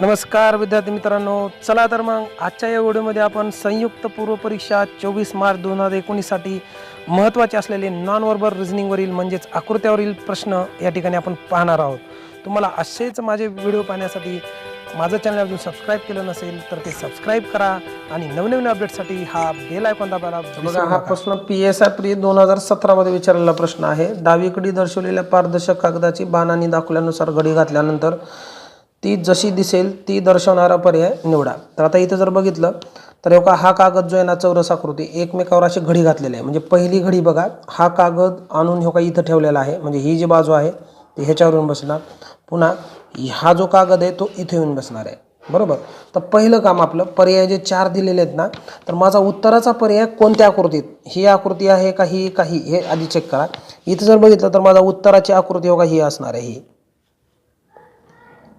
नमस्कार विद्यार्थी मित्रांनो. चला तर मग आजच्या या व्हिडिओमध्ये आपण संयुक्त पूर्व परीक्षा चोवीस मार्च दोन हजार एकोणीससाठी महत्त्वाचे असलेले नॉन वर्बल रिझनिंगवरील म्हणजेच आकृत्यावरील प्रश्न या ठिकाणी आपण पाहणार आहोत. तुम्हाला असेच माझे व्हिडिओ पाहण्यासाठी माझं चॅनल अजून सबस्क्राईब केलं नसेल तर ते सबस्क्राईब करा आणि नवनवीन अपडेटसाठी हा बेल आयकॉन दाबायला बघा हा प्रश्न पी एस आय प्री दोन हजार सतरामध्ये विचारलेला प्रश्न आहे. डावीकडे दर्शवलेल्या पारदर्शक कागदाची बाणांनी दाखवल्यानुसार घडी घातल्यानंतर ती जशी दिसेल ती दर्शवणारा पर्याय निवडा. तर आता इथं जर बघितलं तर एका हा कागद जो आहे ना चौरस आकृती एकमेकावर अशी घडी घातलेली आहे. म्हणजे पहिली घडी बघा हा कागद आणून हो का इथं ठेवलेला आहे. म्हणजे ही जी बाजू आहे ती ह्याच्यावर येऊन बसणार. पुन्हा हा जो कागद आहे तो इथे येऊन बसणार आहे. बरोबर? तर पहिलं काम आपलं पर्याय जे चार दिलेले आहेत ना तर माझा उत्तराचा पर्याय कोणत्या आकृतीत? ही आकृती आहे का ही काही हे? आधी चेक करा. इथं जर बघितलं तर माझा उत्तराची आकृती हो का ही असणार आहे ही.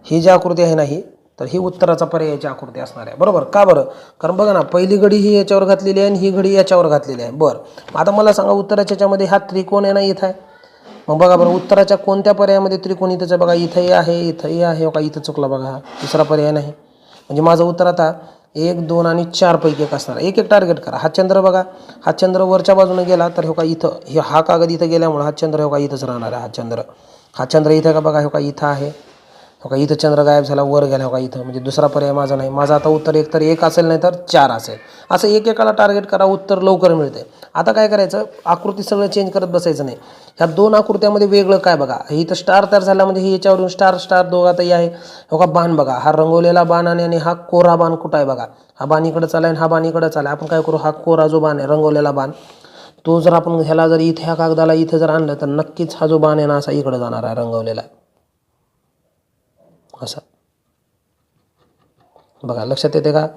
ही जी आकृती आहे ना ही तर ही उत्तराचा पर्यायाची आकृती असणार आहे. बरोबर? का बरं? कारण बघा ना पहिली घडी ही याच्यावर घातलेली आहे आणि ही घडी याच्यावर घातलेली आहे. बरं. आता मला सांगा उत्तराच्या याच्यामध्ये हा त्रिकोण आहे ना इथं आहे? मग बघा बरं उत्तराच्या कोणत्या पर्यायामध्ये त्रिकोण इथंच बघा इथंही आहे इथंही आहे. हो का इथं चुकला बघा हा. तिसरा पर्याय नाही. म्हणजे माझं उत्तर आता एक दोन आणि चारपैकी एक असणार एक एक टार्गेट करा. हा चंद्र बघा. हा चंद्र वरच्या बाजूने गेला तर हो का इथं हे हा कागद इथं गेल्यामुळे हा चंद्र हो का इथंच राहणार आहे हा चंद्र. हा चंद्र इथं का? बघा हो का इथं आहे. हो का इथं चंद्र गायब झाला वर गेला हो का इथं. म्हणजे दुसरा पर्याय माझा नाही. माझा आता उत्तर एक तर एक असेल नाही तर चार असेल. असं एक एकाला टार्गेट करा उत्तर लवकर मिळते आता काय करायचं आकृती सगळं चेंज करत बसायचं नाही. ह्या दोन आकृत्यामध्ये वेगळं काय बघा? इथं स्टार तयार झाला म्हणजे याच्यावरून स्टार स्टार दोघातही आहे. हो का बाण बघा. हा रंगवलेला बाण आणि आणि हा कोरा बाण कुठं आहे बघा? हा बाण इकडं चालाय आणि हा बाण इकडं चालाय आपण काय करू? हा कोरा जो बाण आहे रंगवलेला बाण तो जर आपण ह्याला जर इथे ह्या कागदाला इथे जर आणलं तर नक्कीच हा जो बाण आहे ना असा इकडं जाणार आहे रंगवलेला. असा. बघा लक्षात येते का?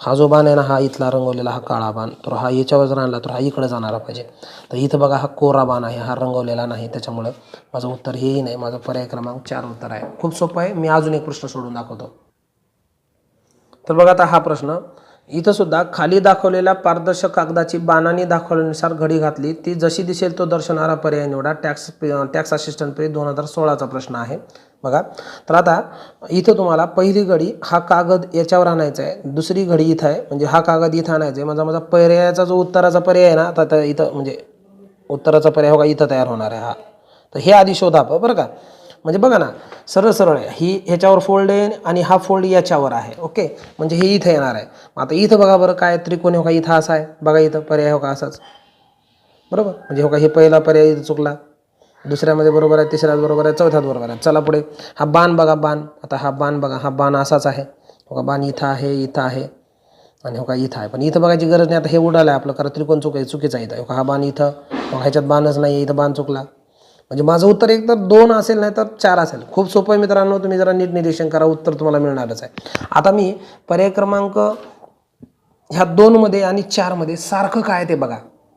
हा जो बाण आहे ना हा इथला रंगवलेला हा काळा बाण तर हा याच्यावर जर आणला तर हा इकडे जाणारा पाहिजे. तर इथं बघा हा कोरा बाण आहे हा रंगवलेला नाही. त्याच्यामुळं माझं उत्तर हेही नाही. माझं पर्याय क्रमांक चार उत्तर आहे. खूप सोपं आहे. मी अजून एक प्रश्न सोडून दाखवतो. तर बघा आता हा प्रश्न. इथं सुद्धा खाली दाखवलेल्या पारदर्शक कागदाची बाणांनी दाखवल्यानुसार घडी घातली. ती जशी दिसेल तो दर्शवणारा पर्याय निवडा. टॅक्स टॅक्स असिस्टंट पे दोन हजार सोळाचा प्रश्न आहे. बघा. तर आता इथं तुम्हाला पहिली घडी हा कागद याच्यावर आणायचा आहे. दुसरी घडी इथं आहे. म्हणजे हा कागद इथं आणायचा आहे. माझा माझा पर्यायाचा जो उत्तराचा पर्याय आहे ना आता त्या इथं म्हणजे उत्तराचा पर्याय हो का इथं तयार होणार आहे हा. तर हे आधी शोधा बरं का. म्हणजे बघा ना सरळ सरळ आहे. ही ह्याच्यावर फोल्ड आहे आणि हा फोल्ड याच्यावर आहे. ओके म्हणजे हे इथं येणार आहे. मग आता इथं बघा बरं काय त्रिकोण हो का? इथं असा आहे. बघा इथं पर्याय हो का? असाच. बरोबर? म्हणजे हो का हे पहिला पर्याय इथं चुकला. दुसऱ्यामध्ये बरोबर आहे तिसऱ्यात बरोबर आहे चौथ्यात बरोबर आहे. चला पुढे. हा बाण बघा बाण. आता हा बाण बघा. हा बाण असाच आहे. हो का? बाण इथं आहे इथं आहे. आणि हो का इथं आहे. पण इथं बघायची गरज नाही. आता हे उडालं आहे आपलं. कारण त्रिकोण चुक आहे चुकीचं इथं. हो का? हा बाण इथं. हो ह्याच्यात बाणच नाही इथं बाण चुकला. म्हणजे माझं उत्तर एक तर दोन असेल नाही तर चार असेल. खूप सोपं आहे मित्रांनो तुम्ही जरा नीट निरीक्षण करा उत्तर तुम्हाला मिळणारच आहे. आता मी पर्याय क्रमांक ह्या दोनमध्ये आणि चारमध्ये सारखं काय ते बघा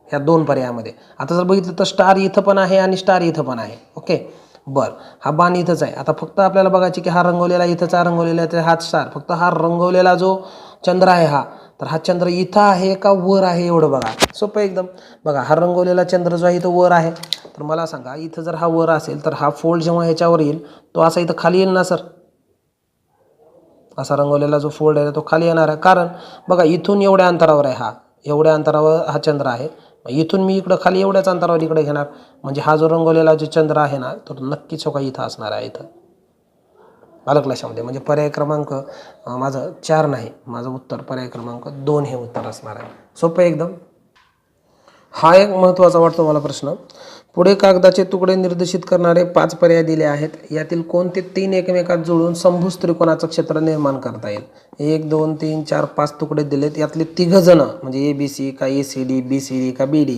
ह्या दोन पर्यायामध्ये. आता जर बघितलं तर स्टार इथं पण आहे आणि स्टार इथं पण आहे. ओके बरं. हा बाण इथंच आहे. आता फक्त आपल्याला बघायचे की हा रंगवलेला इथंचा रंगवलेला आहे हा स्टार फक्त हा रंगवलेला जो चंद्र आहे हा तर हा चंद्र इथं आहे का वर आहे एवढं बघा. सोपं एकदम. बघा हा रंगवलेला चंद्र जो आहे तो वर आहे. तर मला सांगा इथं जर हा वर असेल तर हा फोल्ड जेव्हा ह्याच्यावर येईल तो असा इथं खाली येईल ना सर असा रंगवलेला जो फोल्ड आहे तो खाली येणार आहे. कारण बघा इथून एवढ्या अंतरावर आहे हा. एवढ्या अंतरावर हा चंद्र आहे. इथून मी इकडं खाली एवढ्याच अंतरावर इकडे घेणार. म्हणजे हा जो रंगवलेला जो चंद्र आहे ना तो नक्कीच हो का इथं असणार आहे इथं? अलग लक्षामध्ये म्हणजे पर्याय क्रमांक माझं चार नाही माझं उत्तर पर्याय क्रमांक दोन हे उत्तर असणार आहे. सोपं आहे एकदम? हा एक महत्त्वाचा वाटतो मला प्रश्न. पुढे कागदाचे तुकडे निर्देशित करणारे पाच पर्याय दिले आहेत. यातील कोणते तीन एकमेकात जुळून समभुज त्रिकोणाचं क्षेत्र निर्माण करता येईल? एक दोन तीन चार पाच तुकडे दिलेत. यातले तिघंजणं म्हणजे ए बी सी का A C D B C D का बी डी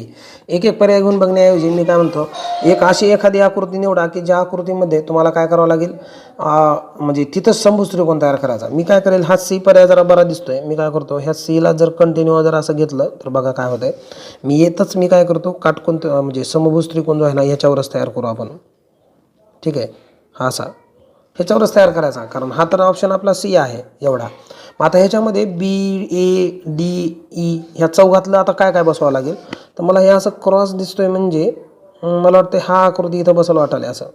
एक एक पर्याय घेऊन बघण्याऐवजी मी काय म्हणतो एक अशी एखादी आकृती निवडा की ज्या आकृतीमध्ये तुम्हाला काय करावं लागेल? म्हणजे तिथंच शंभू त्रिकोण तयार करायचा. मी काय करेल हा सी पर्याय जरा बरा दिसतोय. मी काय करतो ह्या सीला जर कंटिन्यू जर असं घेतलं तर बघा काय होतंय. मी येतच मी काय करतो काटकोण म्हणजे समभुज त्रिकोण जो आहे ना ह्याच्यावरच तयार करू आपण. ठीक आहे? हा असा. ह्याच्यावरच तयार करायचा कारण हा तर ऑप्शन आपला सी आहे एवढा. मग आता ह्याच्यामध्ये बी ए डी ई ह्या चौघातलं आता काय काय बसवावं लागेल? तर मला हे असं क्रॉस दिसतोय म्हणजे मला वाटतं हा आकृती इथं बसवलं वाटाले असं.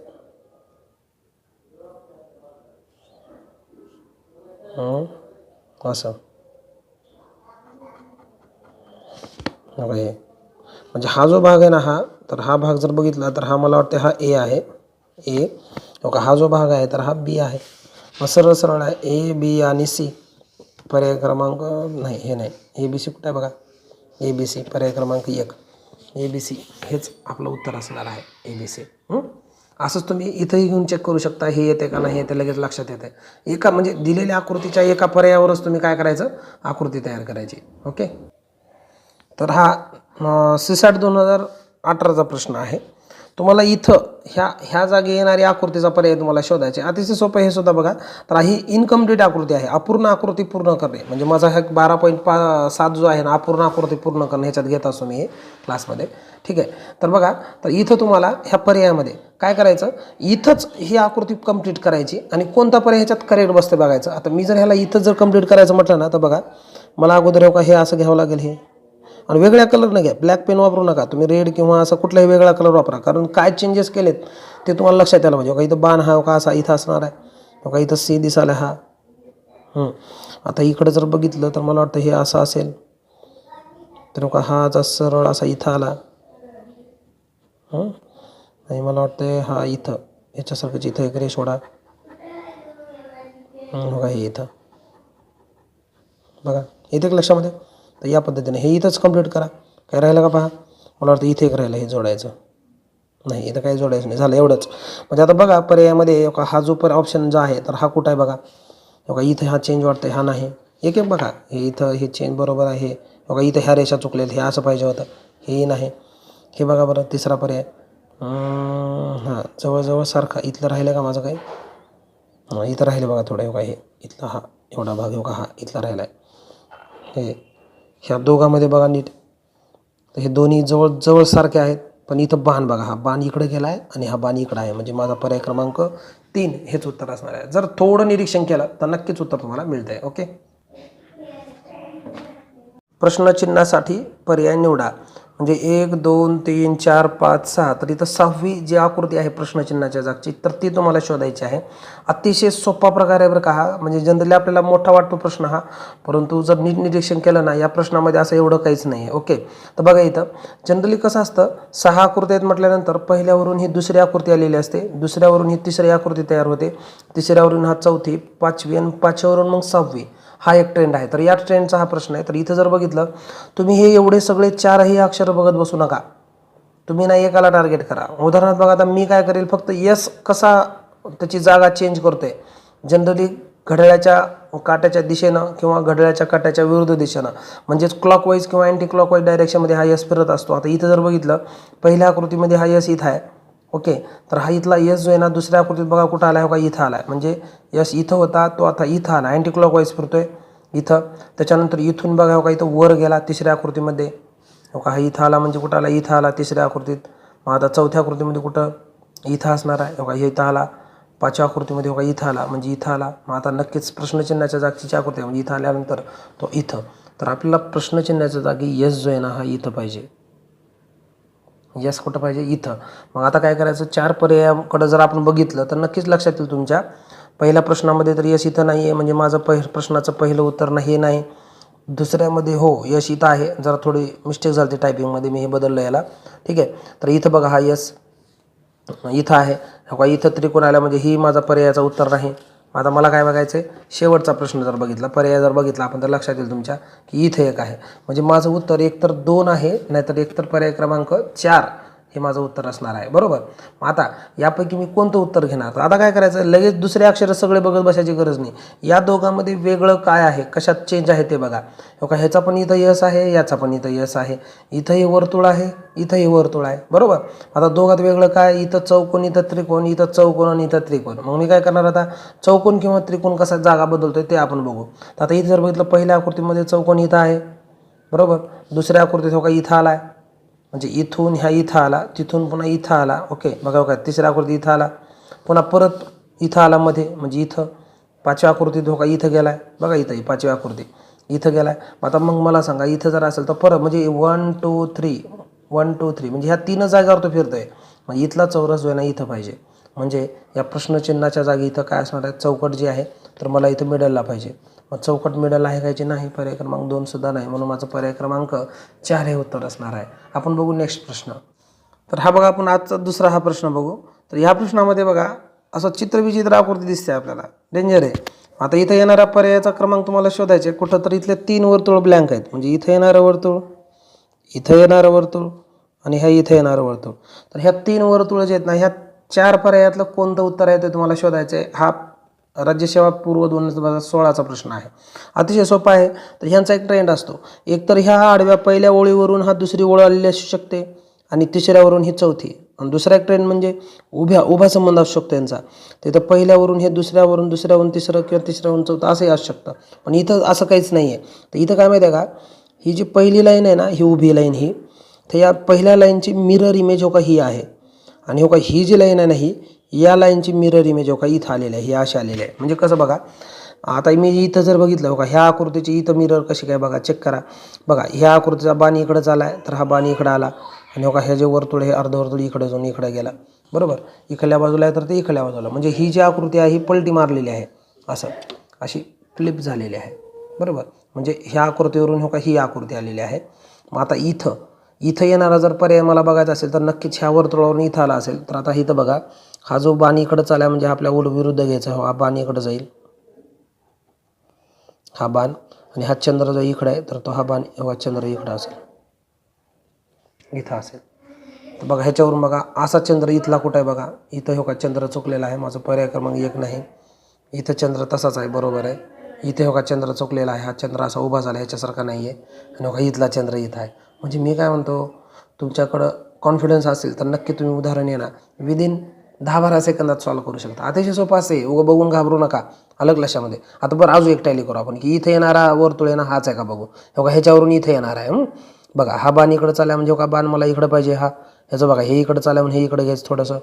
असं. हे. म्हणजे हा जो भाग आहे ना हा तर हा भाग जर बघितला तर हा मला वाटतं हा ए आहे. ए बघा हा जो भाग आहे तर हा बी आहे. मग सरळ सरळ आहे ए बी आणि सी. पर्याय क्रमांक नाही हे नाही. ए बी सी कुठं आहे बघा? A B C. पर्याय क्रमांक एक. A B C. हेच आपलं उत्तर असणार आहे ए बी सी. असंच तुम्ही इथंही घेऊन चेक करू शकता हे येते का नाही येते लगेच लक्षात येते. एका म्हणजे दिलेल्या आकृतीच्या एका पर्यायावरच तुम्ही काय करायचं? आकृती तयार करायची. ओके? तर हा सीसॅट दोन हजार अठराचा प्रश्न आहे. तुम्हाला इथं ह्या ह्या जागी येणारी आकृतीचा पर्याय तुम्हाला शोधायचे अतिशय सोपं हे सुद्धा बघा. तर ही इनकम्प्लीट आकृती आहे. अपूर्ण आकृती पूर्ण करणे. म्हणजे माझा हा बारा पॉईंट पा सात जो आहे ना अपूर्ण आकृती पूर्ण करणे ह्याच्यात घेत असतो मी हे क्लासमध्ये ठीक आहे? तर बघा तर इथं तुम्हाला ह्या पर्यायामध्ये काय करायचं? इथंच ही आकृती कंप्लीट करायची आणि कोणता पर्याय ह्याच्यात करेक्ट बसते बघायचं. आता मी जर ह्याला इथं जर कंप्लीट करायचं म्हटलं ना तर बघा मला अगोदर हो का हे असं घ्यावं लागेल हे? आणि वेगळ्या कलरनं घ्या. ब्लॅक पेन वापरू नका. तुम्ही रेड किंवा असं कुठलाही वेगळा कलर वापरा. कारण काय चेंजेस केलेत ते तुम्हाला लक्षात यायला पाहिजे. का इथं बाण हा का असा इथं असणार आहे. का इथं सी दिसायला हा. आता इकडं जर बघितलं तर मला वाटतं हे असं असेल. तर का हा असा सरळ असा इथं आला. नाही आणि मला वाटतं हा इथं. याच्यासारखंच इथं एक रेशोडा बघा हे इथं. बघा येते का लक्षामध्ये. तर या पद्धतीने हे इथंच कंप्लीट करा. काय राहिलं का पहा? मला वाटतं इथे एक राहिलं हे जोडायचं. नाही इथं काही जोडायचं नाही. झालं एवढंच. म्हणजे आता बघा पर्यायामध्ये हा जो पर ऑप्शन जो आहे तर हा कुठं आहे बघा? बघा इथं हा चेंज वाटतं हा नाही. एक एक बघा हे इथं हे चेंज बरोबर आहे. बघा इथं ह्या रेषा चुकलेल्या हे असं पाहिजे होतं. हेही नाही. हे बघा बरं तिसरा पर्याय. हां जवळजवळ सारखा इथलं राहिलं का माझं काही? हां इथं राहिलं बघा थोडं हे हे. इथला हा एवढा भाग हे का हा इथला राहिला आहे हे ह्या दोघांमध्ये बघा नीट. तर हे दोन्ही जवळ जवळ सारखे आहेत पण इथं बाण बघा हा बाण इकडे गेला आहे आणि हा बाण इकडं आहे. म्हणजे माझा पर्याय क्रमांक तीन हेच उत्तर असणार आहे. जर थोडं निरीक्षण केलं तर नक्कीच उत्तर तुम्हाला मिळतं आहे ओके? प्रश्नचिन्हासाठी पर्याय निवडा. म्हणजे एक दोन तीन चार पाच सहा तर इथं सहावी जी आकृती आहे प्रश्नचिन्हाच्या जागची तर ती तुम्हाला शोधायची आहे. अतिशय सोपा प्रकार आहे बरं का हा. म्हणजे जनरली आपल्याला मोठा वाटतो प्रश्न हा. परंतु जर नीट निरीक्षण केलं ना या प्रश्नामध्ये असं एवढं काहीच नाही आहे. ओके? तर बघा इथं जनरली कसं असतं सहा आकृती आहेत म्हटल्यानंतर पहिल्यावरून ही दुसरी आकृती आलेली असते. दुसऱ्यावरून ही तिसरी आकृती तयार होते. तिसऱ्यावरून हा चौथी पाचवी आणि पाचव्यावरून मग सहावी. हा एक ट्रेंड आहे. तर या ट्रेंडचा हा प्रश्न आहे. तर इथं जर बघितलं तुम्ही हे एवढे सगळे चारही अक्षर बघत बसू नका. तुम्ही ना एकाला टार्गेट करा. उदाहरणार्थ बघा आता मी काय करेल फक्त यस कसा त्याची जागा चेंज करतोय. जनरली घड्याळाच्या काट्याच्या दिशेनं किंवा घड्याळाच्या काट्याच्या विरुद्ध दिशेनं. म्हणजेच क्लॉकवाईज किंवा अँटी क्लॉकवाईज डायरेक्शनमध्ये हा यस फिरत असतो. आता इथं जर बघितलं पहिल्या आकृतीमध्ये हा यस इथं आहे. ओके तर हा इथला यस जो आहे ना दुसऱ्या आकृतीत बघा कुठं आला आहे का इथं आला आहे म्हणजे यस इथं होता तो आता इथं आला अँटी फिरतो फिरतोय इथं. त्याच्यानंतर इथून बघा हो का इथं वर गेला तिसऱ्या आकृतीमध्ये. हो का हा इथं आला म्हणजे कुठं आला? इथं आला तिसऱ्या आकृतीत. मग आता चौथ्या आकृतीमध्ये कुठं? इथं असणार आहे. हो का इथं आला. पाचव्या आकृतीमध्ये हो का इथं आला. म्हणजे इथं आला. मग आता नक्कीच प्रश्नचिन्हाच्या जागची आकृती आहे. म्हणजे इथं आल्यानंतर तो इथं. तर आपल्याला प्रश्नचिन्हाच्या जागी यस जो आहे ना हा इथं पाहिजे. यस कुठं पाहिजे इथं. मग आता काय करायचं? चार पर्यायाकडं जर आपण बघितलं तर नक्कीच लक्षात येईल तुमच्या. पहिल्या प्रश्नामध्ये तर यश इथं नाही आहे म्हणजे माझं पहि प्रश्नाचं पहिलं उत्तर नाही हे नाही. दुसऱ्यामध्ये हो यश इथं आहे. जरा थोडी मिस्टेक झाली टायपिंगमध्ये मी हे बदललं याला. ठीक आहे? तर इथं बघा हा यस इथं आहे. का इथं त्रिकोण आला म्हणजे ही माझा पर्यायाचं उत्तर नाही. आता मला काय बघायचं आहे शेवटचा प्रश्न जर बघितला पर्याय जर बघितला आपण तर लक्षात येईल तुमच्या की इथं एक आहे. म्हणजे माझं उत्तर एकतर दोन आहे नाहीतर एकतर पर्याय क्रमांक चार. हे माझं उत्तर असणार आहे. बरोबर? मग आता यापैकी मी कोणतं उत्तर घेणार? आता काय करायचं? लगेच दुसरे अक्षर सगळे बघत बसायची गरज नाही. या दोघांमध्ये वेगळं काय आहे? कशात चेंज आहे ते बघा. हो का? ह्याचा पण इथं यस आहे याचा पण इथं यस आहे. इथंही वर्तुळ आहे इथंही वर्तुळ आहे. बरोबर? आता दोघात वेगळं काय? इथं चौकोन इथं त्रिकोण इथं चौकोन आणि इथं त्रिकोण. मग मी काय करणार आता? चौकोन किंवा त्रिकोण कसा जागा बदलतोय ते आपण बघू. आता इथं जर बघितलं पहिल्या आकृतीमध्ये चौकोन इथं आहे. बरोबर? दुसऱ्या आकृतीत हो का इथं आला आहे म्हणजे इथून ह्या इथं आला तिथून पुन्हा इथं आला ओके बघा बघा तिसऱ्या आकृती इथं आला पुन्हा परत इथं आला मध्ये म्हणजे इथं पाचव्या आकृती धोका हो इथं गेला आहे बघा इथं पाचवी पाचव्या आकृती इथं गेला आहे आता मग मला सांगा इथं जर असेल तर परत म्हणजे one two three one two three म्हणजे ह्या तीन जागेवर तो फिरतोय. मग इथला चौरस जो आहे ना इथं पाहिजे. म्हणजे या प्रश्नचिन्हाच्या जागी इथं काय असणार आहे? चौकट जी आहे तर मला इथं मिडलला पाहिजे. मग चौकट मिडल आहे कायचे नाही पर्याय क्रमांक दोन सुद्धा नाही. म्हणून माझा पर्याय क्रमांक चार हे उत्तर असणार आहे. आपण बघू नेक्स्ट प्रश्न. तर हा बघा आपण आजचा दुसरा हा प्रश्न बघू. तर ह्या प्रश्नामध्ये बघा असं चित्रविचित्र आकृती दिसते आपल्याला. डेंजर आहे. आता इथं येणारा पर्यायाचा क्रमांक तुम्हाला शोधायचा आहे. कुठं तर इथले तीन वर्तुळ ब्लँक आहेत. म्हणजे इथं येणारं वर्तुळ इथं येणारं वर्तुळ आणि ह्या इथं येणारं वर्तुळ. तर ह्या तीन वर्तुळ जे आहेत ना ह्या चार पर्यायातलं कोणतं उत्तर आहे ते तुम्हाला शोधायचं आहे. हा राज्यसेवा पूर्व दोन हजार सोळाचा प्रश्न आहे. अतिशय सोपा आहे तर ह्यांचा एक ट्रेंड असतो. एकतर ह्या आडव्या पहिल्या ओळीवरून हा दुसरी ओळ आलेली असू शकते आणि तिसऱ्यावरून ही चौथी. आणि दुसरा एक ट्रेंड म्हणजे उभ्या उभा संबंध असू शकतो यांचा. तिथं पहिल्यावरून हे दुसऱ्यावरून दुसऱ्यावरून तिसरं किंवा तिसऱ्यावरून चौथं असंही असू शकतं. पण इथं असं काहीच नाही आहे तर इथं काय माहिती आहे का? ही जी पहिली लाईन आहे ना ही उभी लाईन ही तर या पहिल्या लाईनची मिरर इमेज हो का ही आहे. आणि हो का ही जी लाईन आहे ना ही या लाईनची मिरर इमेज हो का इथं आलेली आहे ही अशी आलेली आहे. म्हणजे कसं बघा आता मी इथं जर बघितलं हो का ह्या आकृतीची इथं मिरर कशी काय बघा चेक करा. बघा ह्या आकृतीचा बाण इकडं चाला आहे तर हा बाण इकडं आला. आणि हो का हे जे वर्तुळ हे अर्धवर्तुळ इकडे जाऊन इकडे गेला. बरोबर? इकडल्या बाजूला आहे तर ते इकडल्या बाजूला. म्हणजे ही जी आकृती आहे ही पलटी मारलेली आहे. असं अशी फ्लिप झालेली आहे. बरोबर? म्हणजे ह्या आकृतीवरून हो का ही आकृती आलेली आहे. मग आता इथं इथं येणारा जर पर्याय मला बघायचा असेल तर नक्कीच ह्या वर्तुळावरून इथं आला असेल तर आता इथं बघा हा जो बाण इकडं चालला म्हणजे आपल्या उल विरुद्ध घ्यायचा हो हा बाण इकडं जाईल. हा बाण आणि हा चंद्र जो इकडं आहे तर तो हा बाण हा चंद्र इकडं असेल. इथं असेल. तर बघा ह्याच्यावरून बघा असा चंद्र इथला कुठं आहे बघा? इथं हो का चंद्र चुकलेला आहे माझं पर्याय क्रमांक एक नाही. इथं चंद्र तसाच आहे बरोबर आहे. इथे हो का चंद्र चुकलेला आहे हा चंद्र असा उभा झाला ह्याच्यासारखा नाही आहे. आणि हो का इथला चंद्र इथं आहे. म्हणजे मी काय म्हणतो तुमच्याकडं कॉन्फिडन्स असेल तर नक्की तुम्ही उदाहरण येणार. विदिन दहा बारा सेकंदात सॉल्व करू शकता. अतिशय सोपं असे उगं बघून घाबरू नका. अलग लक्षामध्ये आता बरं अजून एक टॅली करू आपण की इथं येणारा वर्तुळ येणार हाच आहे का बघू? हो का ह्याच्यावरून इथं येणार आहे बघा हा बाण इकडं चालला म्हणजे का बाण मला इकडं पाहिजे हा. ह्याचं बघा हे इकडं चालला म्हणून हे इकडं घ्यायचं थोडंसं.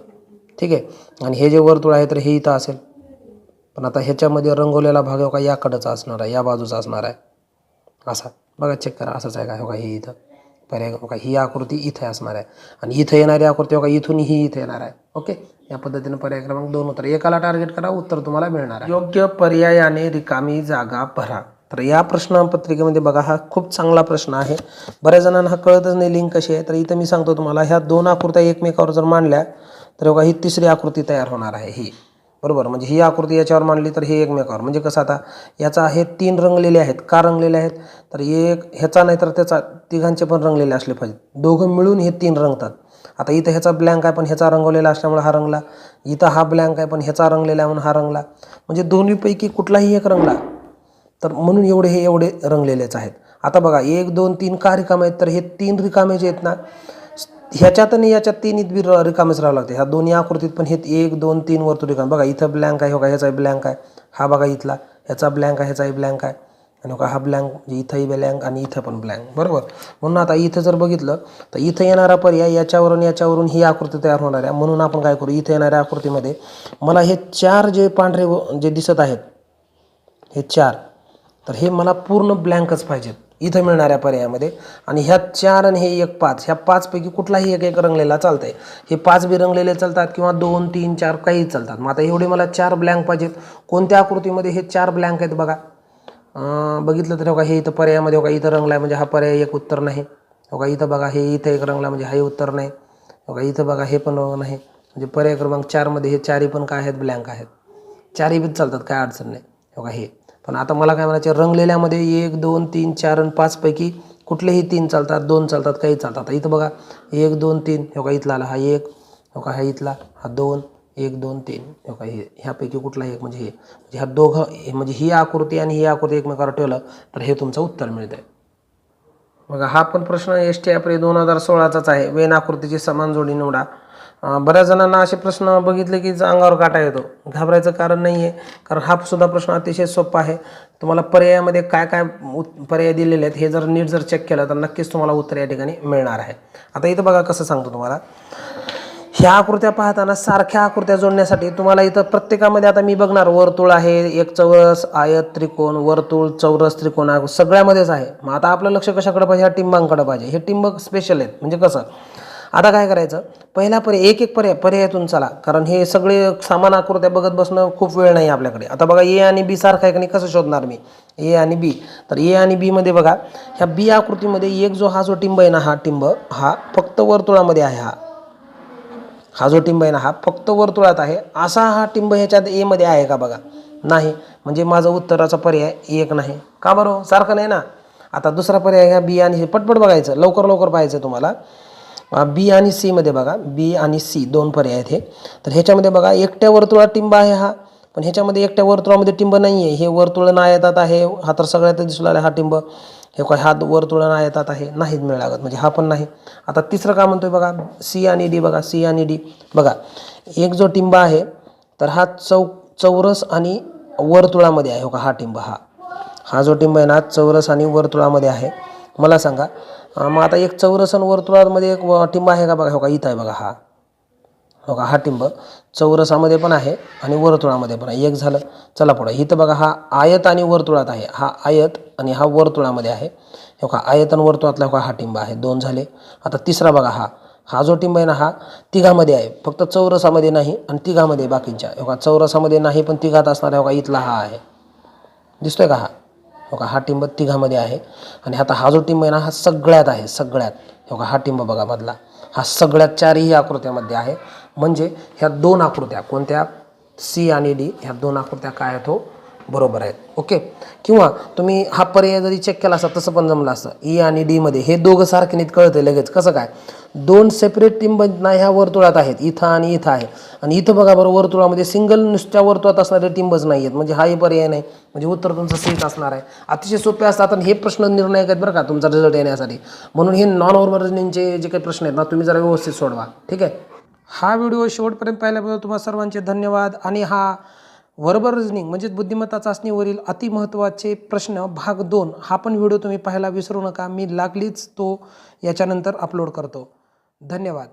ठीक आहे? आणि हे जे वर्तुळ आहे तर हे इथं असेल. पण आता ह्याच्यामध्ये रंगवलेला भाग हो का याकडंचा असणार आहे या बाजूचा असणार आहे. असा. बघा चेक करा असंच आहे का? हो का हे इथं. पर्याय बघा ही आकृती इथे असणार आहे. आणि इथं येणारी आकृती बघा इथून ही इथे येणार आहे. ओके? या पद्धतीनं पर्याय क्रमांक दोन उत्तर एकाला टार्गेट करा उत्तर तुम्हाला मिळणार आहे. योग्य पर्यायाने रिकामी जागा भरा. तर या प्रश्नपत्रिकेमध्ये बघा हा खूप चांगला प्रश्न आहे. बऱ्याच जणांना हा कळतच नाही लिंक कशी आहे. तर इथं मी सांगतो तुम्हाला ह्या दोन आकृत्या एकमेकावर जर मांडल्या तर बघा ही तिसरी आकृती तयार होणार आहे ही. बरोबर. म्हणजे ही आकृती याच्यावर मांडली तर हे एकमेकावर. म्हणजे कसं आता याचा हे तीन रंगलेले आहेत. का रंगलेले आहेत? तर एक ह्याचा नाही तर त्याचा तिघांचे पण रंगलेले असले पाहिजेत. दोघं मिळून हे तीन रंगतात. आता इथं ह्याचा ब्लँक आहे पण ह्याचा रंगवलेला असल्यामुळे हा रंगला. इथं हा ब्लँक आहे पण ह्याचा रंगलेला आहे म्हणून हा रंगला. म्हणजे दोन्हीपैकी कुठलाही एक रंगला. तर म्हणून एवढे हे एवढे रंगलेलेच आहेत. आता बघा एक दोन तीन का रिकामे आहेत? तर हे तीन रिकामे जे आहेत ना? ह्याच्यात आणि याच्यात तीन बी र- रिकामेच राहावं लागते. ह्या दोन्ही आकृतीत पण हे एक दोन तीन वरतू रिकाम. बघा इथं ब्लँक आहे हो का ह्याचा ब्लँक आहे. हा बघा इथला. ह्याचा ब्लँक आहे ह्याचाही ब्लँक आहे. आणि हो का हा ब्लँक म्हणजे इथंही ब्लँक आणि इथं पण ब्लँक बरोबर? म्हणून आता इथं जर बघितलं तर इथं येणारा पर्याय याच्यावरून याच्यावरून ही आकृती तयार होणार आहे. म्हणून आपण काय करू इथं येणाऱ्या आकृतीमध्ये मला हे चार जे पांढरे व- जे दिसत आहेत हे चार तर हे मला पूर्ण ब्लँकच पाहिजेत. इथं मिळणाऱ्या पर्यायामध्ये. आणि ह्या चार आणि हे एक पाच ह्या पाचपैकी कुठलाही एक एक रंगलेला चालतंय. हे पाच बी रंगलेले चालतात किंवा दोन तीन चार काही चालतात. मग आता एवढे मला चार ब्लँक पाहिजेत. कोणत्या आकृतीमध्ये हे चार ब्लँक आहेत बघा? बघितलं तर हो का हे इथं पर्यायामध्ये हो का इथं रंगला आहे म्हणजे हा पर्याय एक उत्तर नाही. हो का इथं बघा हे इथं एक रंगला म्हणजे हाही उत्तर नाही. हो का इथं बघा हे पण रंग नाही. म्हणजे पर्याय क्रमांक चारमध्ये हे चारही पण काय आहेत? ब्लँक आहेत. चारही बी चालतात काय अडचण नाही. हो का हे. पण आता मला काय म्हणायचे रंगलेल्यामध्ये एक दोन तीन चार आणि पाचपैकी कुठलेही तीन चालतात दोन चालतात काही चालतात. इथं बघा एक दोन तीन हो का इथला आला हा एक हो का हा इथला हा दोन एक दोन तीन हो का हे ह्यापैकी कुठला एक म्हणजे हे. म्हणजे ह्या दोघं हे म्हणजे ही आकृती आणि ही आकृती एकमेकावर ठेवलं तर हे तुमचं उत्तर मिळतंय. बघा हा पण प्रश्न एस टी एप्रिल दोन हजार सोळाचाच आहे. वेन आकृतीची समान जोडी निवडा. बऱ्याच जणांना असे प्रश्न बघितले की अंगावर काटा येतो. घाबरायचं कारण नाही आहे कारण हा सुद्धा प्रश्न अतिशय सोपा आहे. तुम्हाला पर्यायामध्ये काय काय पर्याय दिलेले आहेत हे जर नीट जर चेक केलं तर नक्कीच तुम्हाला उत्तर या ठिकाणी मिळणार आहे. आता इथं बघा कसं सांगतो तुम्हाला. ह्या आकृत्या पाहताना सारख्या आकृत्या जोडण्यासाठी तुम्हाला इथं प्रत्येकामध्ये आता मी बघणार वर्तुळ आहे एक चौरस आयत त्रिकोण वर्तुळ चौरस त्रिकोण सगळ्यामध्येच आहे. मग आता आपलं लक्ष कशाकडे पाहिजे? ह्या टिंबांकडे पाहिजे. हे टिंबक स्पेशल आहेत. म्हणजे कसं? आता काय करायचं? पहिला पर्याय एक एक पर्याय पर्यायातून चला. कारण हे सगळे सामान आकृत्या बघत बसणं खूप वेळ नाही आपल्याकडे. आता बघा ए आणि बी सारखा आहे का नाही? कसं शोधणार मी? ए आणि बी. तर ए आणि बीमध्ये बघा ह्या बी आकृतीमध्ये एक जो हा जो टिंब आहे ना हा टिंब हा फक्त वर्तुळामध्ये आहे हा. हा जो टिंब आहे ना हा फक्त वर्तुळात आहे. असा हा टिंब ह्याच्यात एमध्ये आहे का बघा? नाही. म्हणजे माझं उत्तराचा पर्याय एक नाही. का बरं? सारखं नाही ना? आता दुसरा पर्याय ह्या बी आणि हे. पटपट बघायचं. लवकर लवकर पाहायचं तुम्हाला. बी आणि सीमध्ये बघा बी आणि सी दोन पर्याय आहेत हे. तर ह्याच्यामध्ये बघा एकट्या वर्तुळात टिंब आहे हा. पण ह्याच्यामध्ये एकट्या वर्तुळामध्ये टिंब नाही आहे. हे वर्तुळ नायतात आहे हा तर सगळ्यात दिसू लागला हा टिंब. हे काय हा वर्तुळ नायतात आहे नाहीच मिळ लागत म्हणजे हा पण नाही. आता तिसरं का म्हणतोय बघा सी आणि डी बघा सी आणि डी बघा एक जो टिंब आहे तर हा चौ चौरस आणि वर्तुळामध्ये आहे. हो का हा टिंब हा. हा जो टिंब आहे ना चौरस आणि वर्तुळामध्ये आहे. मला सांगा मग आता एक चौरस आणि वर्तुळामध्ये एक टिंब आहे का बघा? हो का इथं आहे बघा हा. हो का हा टिंब. चौरसामध्ये पण आहे आणि वर्तुळामध्ये पण आहे. एक झालं चला पुढं. इथं बघा हा आयत आणि वर्तुळात आहे. हा आयत आणि हा वर्तुळामध्ये आहे. हो का आयत आणि वर्तुळातला हो का हा टिंब आहे. दोन झाले. आता तिसरा बघा हा. हा जो टिंब आहे ना हा तिघामध्ये आहे. फक्त चौरसामध्ये नाही आणि तिघामध्ये बाकींच्या. हो का चौरसामध्ये नाही पण तिघात असणारा हो का इथला हा आहे. दिसतोय का हा? हो का? हा टिंब तिघामध्ये आहे. आणि आता हा जो टिंब आहे ना हा सगळ्यात आहे सगळ्यात. हो का? हा टिंब बघा मधला. हा सगळ्यात चारही आकृत्यामध्ये आहे. म्हणजे ह्या दोन आकृत्या कोणत्या? सी आणि डी. ह्या दोन आकृत्या काय आहेत हो? बरोबर आहेत ओके किंवा तुम्ही हा पर्याय जरी चेक केला असता तसं पण जमलं असतं. ई आणि डीमध्ये हे दोघं सारखे नीत कळतं लगेच. कसं काय? दोन सेपरेट टिंब ना ह्या वर्तुळात आहेत. इथं आणि इथं आहे. आणि इथं बघा बरं वर्तुळामध्ये सिंगल नुसत्या वर्तुळात असणारे टिंबच नाही आहेत म्हणजे हाही पर्याय नाही. म्हणजे उत्तर तुमचं सीट असणार आहे. अतिशय सोपे असतात आणि हे प्रश्न निर्णायक आहेत बरं का तुमचा रिझल्ट येण्यासाठी. म्हणून हे नॉन ओव्हरजनिंगचे जे काही प्रश्न आहेत ना तुम्ही जरा व्यवस्थित सोडवा. ठीक आहे? हा व्हिडिओ शेवटपर्यंत पाहिल्याबद्दल तुम्हाला सर्वांचे धन्यवाद. आणि हा वर्बल रिजनिंग म्हणजेच बुद्धिमत्ता चाचणीवरील अतिमहत्त्वाचे प्रश्न भाग दोन हा पण व्हिडिओ तुम्ही पाहायला विसरू नका. मी लागलीच तो याच्यानंतर अपलोड करतो. धन्यवाद.